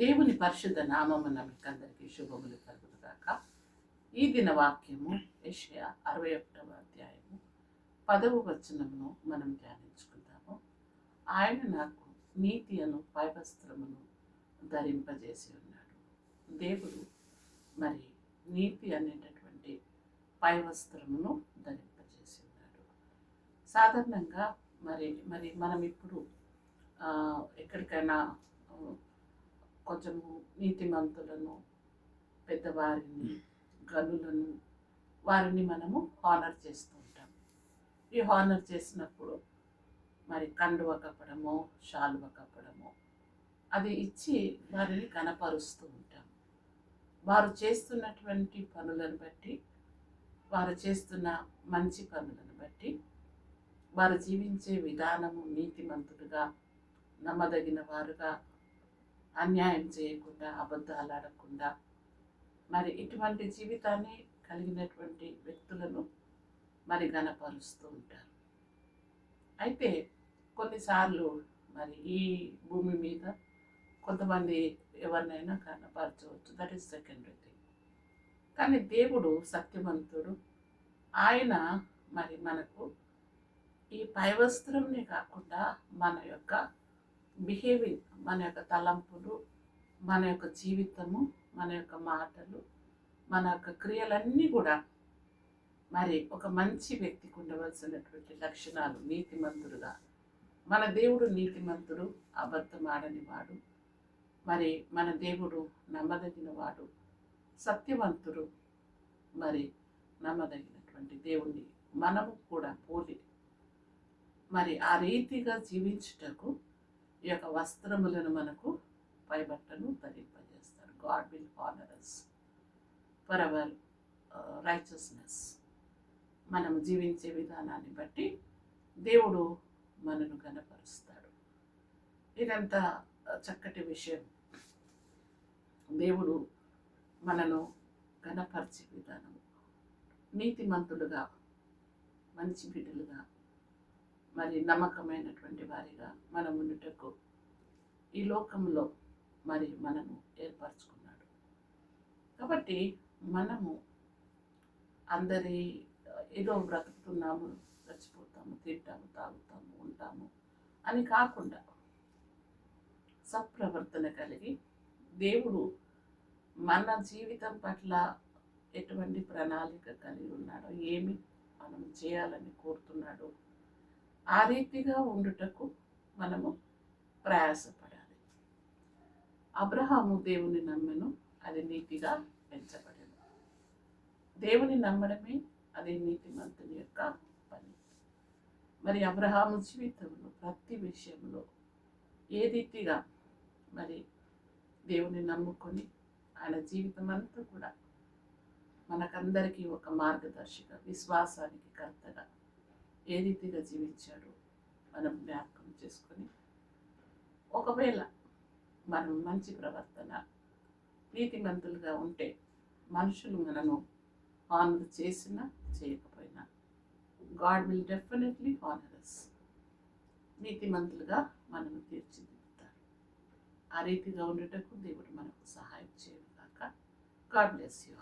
దేవుని పరిశుద్ధ నామమున మీకు అందరికీ శుభములు కలుగుగాక ఈ దిన వాక్యము యెషయా అరవై ఒకటవ అధ్యాయము పదవ వచనమును మనం ధ్యానించుకుందాము. ఆయన నాకు నీతి అను పైవస్త్రమును ధరింపజేసి ఉన్నాడు. దేవుడు మరి నీతి అనేటటువంటి పైవస్త్రమును ధరింపజేసి ఉన్నాడు. సాధారణంగా మరి మరి మనం ఇప్పుడు ఎక్కడికైనా కొంచెం నీతిమంతులను పెద్దవారిని గనులను వారిని మనము హానర్ చేస్తూ ఉంటాం. ఈ హానర్ చేసినప్పుడు మరి కండువ కప్పడము శాలువ కప్పడము అది ఇచ్చి వారిని కనపరుస్తూ ఉంటాం. వారు చేస్తున్నటువంటి పనులను బట్టి వారు చేస్తున్న మంచి పనులను బట్టి వారు జీవించే విధానము నీతిమంతుడుగా నమ్మదగిన వారుగా అన్యాయం చేయకుండా అబద్ధాలు ఆడకుండా మరి ఇటువంటి జీవితాన్ని కలిగినటువంటి వ్యక్తులను మరి గనపరుస్తూ ఉంటారు. అయితే కొన్నిసార్లు మరి ఈ భూమి మీద కొంతమంది ఎవరినైనా కనపరచవచ్చు దట్ ఈస్ సెకండరీ థింగ్ కానీ దేవుడు సత్యవంతుడు. ఆయన మరి మనకు ఈ పైవస్త్రంనే కాకుండా మన యొక్క బిహేవింగ్ మన యొక్క తలంపులు మన యొక్క జీవితము మన యొక్క మాటలు మన యొక్క క్రియలన్నీ కూడా మరి ఒక మంచి వ్యక్తికి ఉండవలసినటువంటి లక్షణాలు నీతిమంతుడుగా మన దేవుడు నీతిమంతుడు అబద్ధమాడని వాడు మరి మన దేవుడు నమ్మదగిన వాడు సత్యవంతుడు మరి నమ్మదగినటువంటి దేవుణ్ణి మనము కూడా పోలి మరి ఆ రీతిగా జీవించుటకు ఈ యొక్క వస్త్రములను మనకు పైబట్టను ధరింపజేస్తాడు God will honours for our righteousness మనము జీవించే విధానాన్ని బట్టి దేవుడు మనను గనపరుస్తాడు ఇదంతా uh, చక్కటి విషయం. దేవుడు మనను గనపరిచే విధానం నీతిమంతులుగా మంచి బిడ్డలుగా మరి నమ్మకమైనటువంటి వారిగా మనం ఉండుటకు ఈ లోకంలో మరి మనము ఏర్పరచుకున్నాడు. కాబట్టి మనము అందరి ఏదో బ్రతుకుతున్నాము చచ్చిపోతాము తింటాము తాగుతాము ఉంటాము అని కాకుండా సత్ప్రవర్తన కలిగి దేవుడు మన జీవితం పట్ల ఎటువంటి ప్రణాళిక కలిగి ఉన్నాడో ఏమి మనం చేయాలని కోరుతున్నాడో ఆ రీతిగా ఉండుటకు మనము ప్రయాసపడాలి. అబ్రహాము దేవుని నమ్మెను అది నీతిగా పెంచబడను. దేవుని నమ్మడమే అది నీతిమంతుని యొక్క పని. మరి అబ్రహాము జీవితంలో ప్రతి విషయంలో ఏ రీతిగా మరి దేవుని నమ్ముకొని ఆయన జీవితం అంతా కూడా మనకందరికీ ఒక మార్గదర్శిగా విశ్వాసానికి కర్తగా ఏ రీతిగా జీవించాడో మనం జ్ఞాపకం చేసుకొని? ఒకవేళ మనం మంచి ప్రవర్తన నీతిమంతులుగా ఉంటే మనుషులు మనను ఆనర్ చేసినా చేయకపోయినా గాడ్ విల్ డెఫినెట్లీ ఆనరస్ నీతిమంతులుగా మనము తీర్చిదిద్దుతారు. ఆ రీతిగా ఉండేటప్పుడు దేవుడు మనకు సహాయం చేయను కాక గాడ్ బ్లెస్ యూ